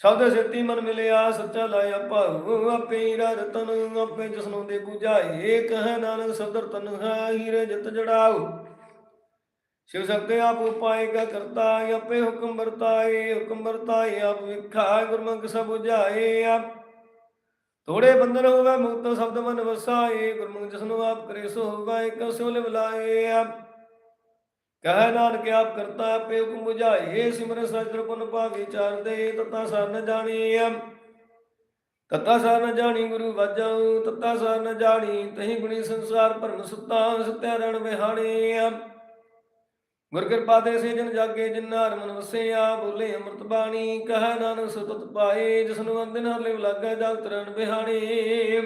ਸ਼ਬਦ ਸਿੱਤੀ ਮਨ ਮਿਲਿਆ, ਸੱਚਾ ਲਾਇਆ ਭਾਉ, ਆਪੇ ਹੀਰਾ ਰਤਨ ਆਪੇ ਜਿਸਨੂੰ ਦੇ 부ਝਾਏ ਕਹ ਨਾਨਕ ਸਬਦਰ ਤਨ ਹੈ ਹੀਰੇ ਜਿਤ ਜੜਾਓ। ਸ਼ਿਵ ਸ਼ਕਤੀ ਆਪ ਉਪਾਏ ਕਾ ਕਰਤਾ, ਆਪੇ ਹੁਕਮ ਵਰਤਾਏ ਹੁਕਮ ਵਰਤਾਏ, ਆਪ ਵਿਖਾ, ਗੁਰਮੁਖ ਸਭ 부ਝਾਏ ਆਪ ਥੋੜੇ ਬੰਧਨ ਹੋਵੇ, ਮੁਕਤ ਸ਼ਬਦ ਮਨ ਵਸਾਏ, ਗੁਰਮੁਖ ਜਿਸਨੂੰ ਆਪ ਕਰੇ ਸੋ ਹੋਵੇ ਕਸਿਓ ਲਿਵ ਲਾਏ, ਆਪ ਕਹਿ ਨਾਨਕ ਆਪ ਕਰਤਾ, ਆਪੇ ਹੁਕਮ 부ਝਾਏ ਸਿਮਰ ਸਜਰ ਪੁਨ ਪਾ ਵਿਚਾਰ ਦੇ, ਤਤਾ ਸਰ ਨ ਜਾਣੀ, ਆਪ ਤਤਾ ਸਰ ਜਾਣੀ, ਗੁਰੂ ਵਾਜਾਉ, ਤਤਾ ਸਰ ਜਾਣੀ, ਤਹੀਂ ਗੁਣੀ ਸੰਸਾਰ ਭਰਮ ਸੁਤਾ, ਸਤਿਆ ਰਣ ਵਿਹਾਣੇ, ਆਪ ਗੁਰ ਕਿਰਪਾ ਦੇ ਸੇ ਜਨ ਜਾਗੇ ਜਿਨਾਂ ਹਰ ਮਨ ਵਸਿਆ ਬੋਲੇ ਅੰਮ੍ਰਿਤ ਬਾਣੀ, ਕਹ ਨਾਨਕ ਸੁਤਤ ਪਾਏ, ਜਿਸਨੂੰ ਅੰਦਿਨ ਹਰ ਲਿਵ ਲਾਗਾ ਜਗ ਤਰਨ ਬਿਹਾਣੀ।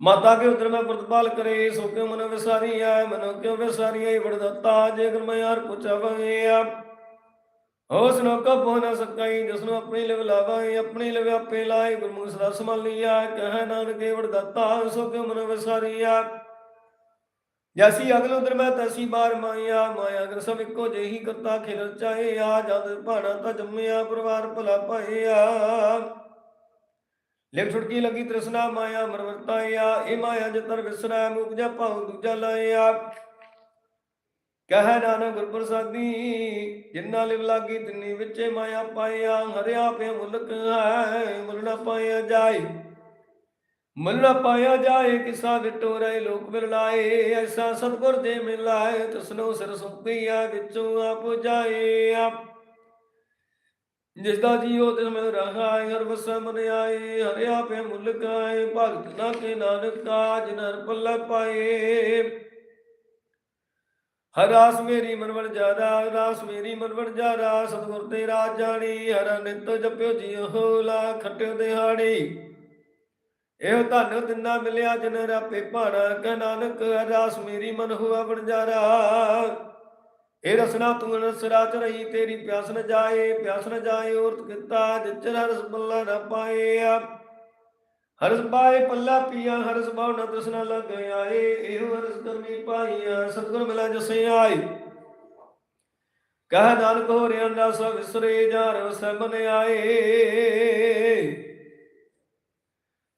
ਮਾਤਾ ਕੇ ਉਤਰ ਮੈਂ ਪ੍ਰਤਪਾਲ ਕਰੇ, ਸੋ ਕਿਉ ਮਨ ਵਿਸਾਰੀ ਆਏ ਮਨ ਕਿਉ ਵਿਸਾਰੀ ਆਏ ਵਰਦਤਾ ਜੇ ਗੁਰ ਮੈਂ ਯਾਰ ਪੁੱਛਾਵੇ ਆ ਹੋਸ ਨੋ ਕੋ ਪਹੁ ਨ ਸਕਾਈ, ਜਿਸਨੂੰ ਆਪਣੀ ਲਿਵ ਲਾਵਾਏ ਆਪਣੀ ਲਿਵ ਆਪੇ ਲਾਏ, ਗੁਰਮੁਖ ਸਦਾ ਸੰਭਾਲੀਆ ਕਹ ਨਾਨਕ ਵਰਦਤਾ ਸੋ ਕਿਉ ਮਨ ਵਿਸਾਰੀ ਆ ਜੈਸੀ ਅਗਲ ਉਦਰ ਮੈਂ ਤੈਸੀ ਬਾਰ ਮਾਇਆ ਮਾਇਆ ਅਗਰ ਸਭ ਇੱਕੋ ਜਿਹੀ ਕਰਤਾ ਖਿਲ ਚਾਹੇ ਆ, ਜਦ ਭਾਣਾ ਤਾਂ ਜੰਮਿਆ, ਪਰਿਵਾਰ ਭਲਾ ਪਾਇਆ ਲਿਖ ਛੁਟਕੀ ਲੱਗੀ ਤ੍ਰਿਸ਼ਨਾ, ਮਾਇਆ ਮਰਵਰਤਾਇਆ ਇਹ ਮਾਇਆ ਜਤਰ ਵਿਸਰਾ ਮੁਕ ਜਾ ਭਾਉ ਦੂਜਾ ਲਾਇਆ ਕਹਿ ਨਾਨਕ ਗੁਰ ਪ੍ਰਸਾਦੀ ਜਿੰਨਾ ਲਿਵ ਲਾਗੀ ਤਿੰਨੀ ਵਿੱਚੇ ਮਾਇਆ ਪਾਇਆ ਹਰਿਆ ਪਿਆ ਮੁਲਕ ਹੈ, ਮੁੱਲ ਪਾਇਆ ਜਾਏ। ਮਨ ਪਾਇਆ ਜਾਏ, ਕਿਸਾ ਵਿਟੋ ਰਹੇ ਲੋਕ ਮਿਲਾਏ ਐਸਾ ਸਤਗੁਰ ਦੇ ਮਿਲਾਏ ਤਸਨੋ ਸਿਰ ਸੁਪੀਆ ਵਿੱਚੋਂ ਆਪ ਜਾਏ ਆਪ। ਜਿਸ ਦਾ ਜੀਉ ਤਿਸ ਮਿਲ ਰਹਾ ਹਰ ਵਸੈ ਮਨ ਆਏ, ਹਰਿਆ ਪੇ ਮੁੱਲ ਕਾਏ ਭਗਤ ਨਾ ਕੇ ਨਾਨਕ ਕਾਜ ਨਰ ਪੱਲਾ ਪਾਏ। ਹਰਾਸ ਮੇਰੀ ਮਨ ਜਾਦਾ ਰਾਸ ਮੇਰੀ ਮਨ ਜਾਦਾ ਸਤਗੁਰ ਤੇ ਰਾਜ ਜਾਣੀ, ਹਰ ਨਿਤ ਜਪਿਓ ਜੀਉ ਲਾ ਖਟਿਓ ਦਿਹਾੜੀ। ਇਹੋ ਧਨ ਦਿਨਾ ਮਿਲਿਆ ਜਨ ਰਾਪੇ ਭਾਣਾ, ਕਹ ਨਾਨਕ ਰਾਸ ਮੇਰੀ ਮਨ ਹੁਆ ਬਣਜਾਰਾ ਇਹ ਰਸਨਾ ਤੂੰ ਰਸਰਾ ਚ ਰਹੀ, ਤੇਰੀ ਪਿਆਸ ਨ ਜਾਏ, ਪਿਆਸ ਨ ਜਾਏ, ਔਰਤ ਕੀਤਾ ਜਿਚਰ ਹਰਸ ਪੱਲਾ ਨ ਪਾਏ ਹਰਸ ਪਾਏ, ਪੱਲਾ ਪੀਆ, ਹਰਸ ਬਾਉ ਨ ਤ੍ਰਿਸ਼ਨਾ ਲਗ ਆਏ। ਇਹੋ ਹਰਸ ਕਰਮੀ ਪਾਈਆ, ਸਤਗੁਰ ਮਿਲਾ ਜਸੇ ਆਏ। ਕਹ ਨਾਨਕ ਹੋ ਰਿਆ ਨਾ ਸੋ ਵਿਸਰੇ ਜਾ ਰਸ ਮਨ ਆਏ।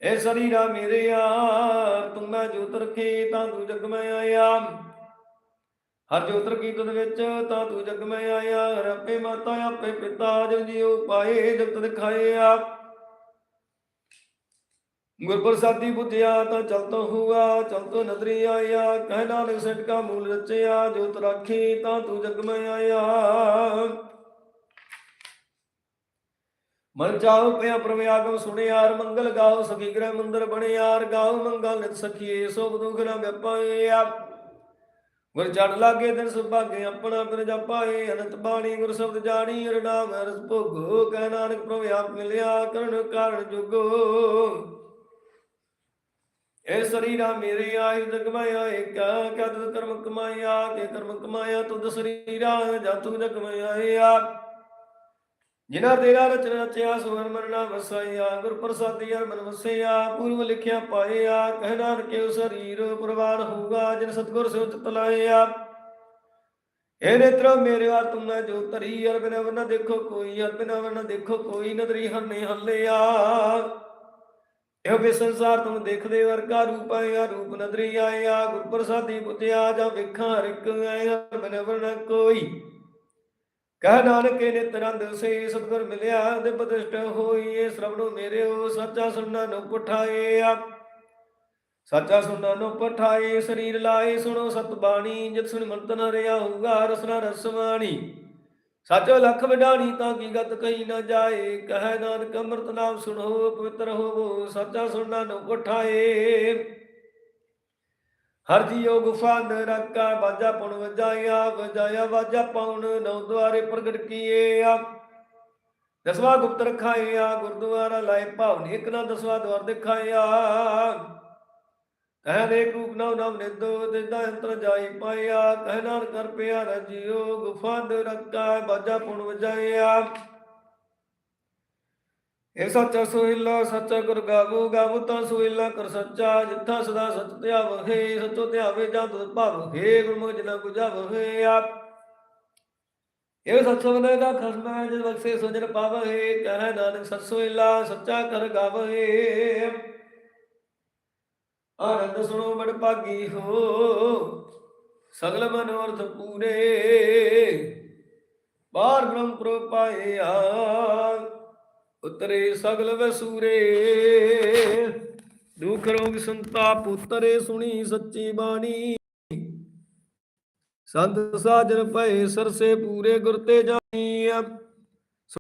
ਇਹ ਸਰੀਰਾ ਮੇਰੇ ਤੂੰ ਮੈਂ ਜੋਤ ਰਖੇ ਤਾਂ ਤੂੰ ਜਗ ਮੈਂ ਆਇਆ। ਹਰ ਜੋਤ ਰਖੀ ਤੁਧ ਵਿੱਚ, ਤਾਂ ਤੂੰ ਜਗ ਮੈਂ ਆਇਆ। ਰੱਬੇ ਮਾਤਾ ਆਪੇ ਪਿਤਾ ਜੋ ਜੀਉ ਪਾਏ ਜਗਤ ਦਿਖਾਏ ਆ ਗੁਰ ਪ੍ਰਸਾਦੀ ਬੁੱਧਿਆ ਤਾਂ ਚਲਤੋ ਹੁਆ ਚਲਤੋ ਨਦਰੀ ਆਇਆ। ਕਹਿ ਨਾਨਕ ਸਟਕਾ ਮੂਲ ਰਚਿਆ ਜੋਤ ਰਾਖੀ ਤਾਂ ਤੂੰ ਜਗ ਮੈਂ ਆਇਆ। ਮਨ ਚਾਉ ਪਿਆ ਪ੍ਰਵਿਆਗਮ ਸੁਣਿਆਰ, ਮੰਗਲ ਗਾਓ ਸਖੀ ਗ੍ਰਹਿ ਮੰਦਰ ਬਣਿਆਰ, ਗਾਓ ਮੰਗਲ ਨਿਤ ਸਖੀਏ ਸੋਭ ਦੁਖ ਨ ਵਿਪਾਏ ਗੁਰ ਚੜ ਲਾਗੇ ਦਿਨ ਸੁਭਾਗੇ ਆਪਣਾ ਬਿਨ ਜਪਾਏ ਅਨੰਤ ਬਾਣੀ ਗੁਰ ਸ਼ਬਦ ਜਾਣੀ ਹਰ ਨਾਮ ਰਸ ਭੋਗੋ, ਕਹਿ ਨਾਨਕ ਪ੍ਰਭ ਆਪ ਮਿਲਿਆ, ਕਰਨ ਕਾਰਨ ਜੁਗੋ। ਇਹ ਸਰੀਰਾ ਮੇਰੇ ਆਇ ਜਗਮਾਇਆ ਏਕਾ ਕਦ ਕਰਮ ਕਮਾਇਆ ਤੇ ਕਰਮ ਕਮਾਇਆ, ਤੁਧ ਸਰੀਰਾ, ਜਤੁ ਜਗਮਾਇਆ ਜਿਨਾ ਤੇਰਾ ਰਚਨ ਰਚਿਆ ਸੁਹਰ ਮਰਨਾ ਵਸਾਇਆ ਗੁਰ ਪ੍ਰਸਾਦੀ ਹਰ ਮਨ ਵਸਿਆ ਪੂਰਵ ਲਿਖਿਆ ਪਾਇਆ ਕਹਿ ਨਾਨਕੇ ਉਹ ਸਰੀਰ ਪ੍ਰਵਾਨ ਹੋਊਗਾ, ਜਿਨ ਸਤਗੁਰ ਸੇ ਉਚਿਤ ਲਾਇਆ ਇਹ ਨੇਤਰ ਮੇਰੇ ਆ ਤੁਮ ਮੈਂ ਜੋ ਧਰੀ, ਹਰ ਬਿਨ ਵਰਨਾ ਦੇਖੋ ਕੋਈ, ਹਰ ਬਿਨ ਵਰਨਾ ਦੇਖੋ ਕੋਈ, ਨਦਰੀ ਹਰ ਨਹੀਂ ਹੱਲਿਆ ਇਹੋ ਵੀ ਸੰਸਾਰ ਤੁਮ ਦੇਖਦੇ ਵਰਗਾ ਰੂਪ ਆਇਆ ਰੂਪ ਨਦਰੀ ਆਇਆ ਗੁਰ ਪ੍ਰਸਾਦੀ ਪੁੱਤਿਆ, ਜਾਂ ਵੇਖਾਂ ਹਰ ਇੱਕ ਆਇਆ ਹਰ ਬਿਨ ਵਰਨਾ ਕੋਈ। ਕਹਿ ਨਾਨਕੇ ਨਿਤ ਰੰਦ ਸੇ ਸਤਗੁਰ ਮਿਲਿਆ ਦੇ ਬਦਸ਼ਟ ਹੋਈ ਏ ਸ਼ਰਵਣੋ ਮੇਰਿਓ, ਸੱਚਾ ਸੁਣਨਾ ਨੂੰ ਪਠਾਏ ਆ। ਸੱਚਾ ਸੁਣਨਾ ਨੂੰ ਪਠਾਏ ਸਰੀਰ ਲਾਏ, ਸੁਣੋ ਸਤ ਬਾਣੀ, ਜਿਤ ਸੁਣ ਮੰਤਨ ਹਰਿਆ ਹੋਊਗਾ ਰਸਨਾ ਰਸਵਾਣੀ ਸੱਚ ਲਖ ਵਡਾਣੀ ਤਾਂ ਕੀ ਗਤ ਕਹੀ ਨਾ ਜਾਏ, ਕਹਿ ਨਾਨਕ ਅੰਮ੍ਰਿਤ ਨਾਮ ਸੁਣੋ, ਪਵਿੱਤਰ ਹੋਵੋ, ਸੱਚਾ ਸੁਣਨਾ ਨੂੰ ਪਠਾਏ ਹਰ ਜੀਓ ਗੁਫਾ ਨਰਕਾ ਬਾਜਾ ਪੁਣ ਵਜਾਇਆ ਵਜਾਇਆ ਵਾਜਾ ਪਾਉਣ ਨੌ ਦੁਆਰੇ ਪ੍ਰਗਟ ਕੀਏ ਆ। ਦਸਵਾ ਗੁਪਤ ਰਖਾਇਆ ਗੁਰਦੁਆਰਾ ਲਾਏ ਭਾਵਨੀ ਇੱਕ ਨਾ ਦਸਵਾ ਦਵਾਰ ਦਿਖਾਇਆ ਕਹਿ ਦੇ ਰੂਪ ਨਾਮ ਨਾਮ ਨਿਦੋ, ਦਿਦਾ ਅੰਤਰ ਜਾਈ ਪਾਇਆ। ਕਹਿ ਨਾਨ ਕਰ ਪਿਆਰਾ ਜੀਓ ਗੁਫਾ ਨਰਕਾ ਬਾਜਾ ਪੁਣ ਵਜਾਇਆ ਇਹ ਸੱਚਾ ਸੋਹਿਲਾ, ਸੱਚਾ ਗੁਰ ਗਾਵੋ ਗਾਵੋ ਤਾਂ ਸੋਹਿਲਾ, ਕਰ ਸੱਚਾ, ਜਿੱਥਾ ਸਦਾ ਸਚ ਧਿਆਵਹਿ, ਸਚੋ ਧਿਆਵੇ ਜਾਂ ਤੁਧ ਗੁਰਮੁਖ ਜਿਨਾ ਗੁਜਾਵਹਿ ਆਪ। ਇਹ ਸਤ ਸਬਦ ਦਾ ਖਸਮਾ, ਜਿਸ ਬਖਸ਼ੇ ਸੁਜਨ ਪਾਵਹਿ, ਕਹੈ ਨਾਨਕ ਸਤ ਸੋਹਿਲਾ, ਸੱਚਾ ਕਰ ਗਾਵਹਿ। ਆਨੰਦ ਸੁਣੋ ਬੜ ਭਾਗੀ ਹੋ, ਸਗਲ ਮਨੋਰਥ ਪੂਰੇ। ਬਾਹਰ ਬ੍ਰਹਮ ਪ੍ਰੋ ਪਾਇਆ ਉਤਰੇ ਸਗਲ ਵਸੂਰੇ। ਦੁਖ ਰੋਗ ਸੰਤਾਪ ਉਤਰੇ ਸੁਣੀ ਸੱਚੀ ਬਾਣੀ। ਸੰਤ ਸਾਜਨ ਪਏ ਸਰਸੇ ਪੂਰੇ ਗੁਰ ਤੇ ਜਾਣੀ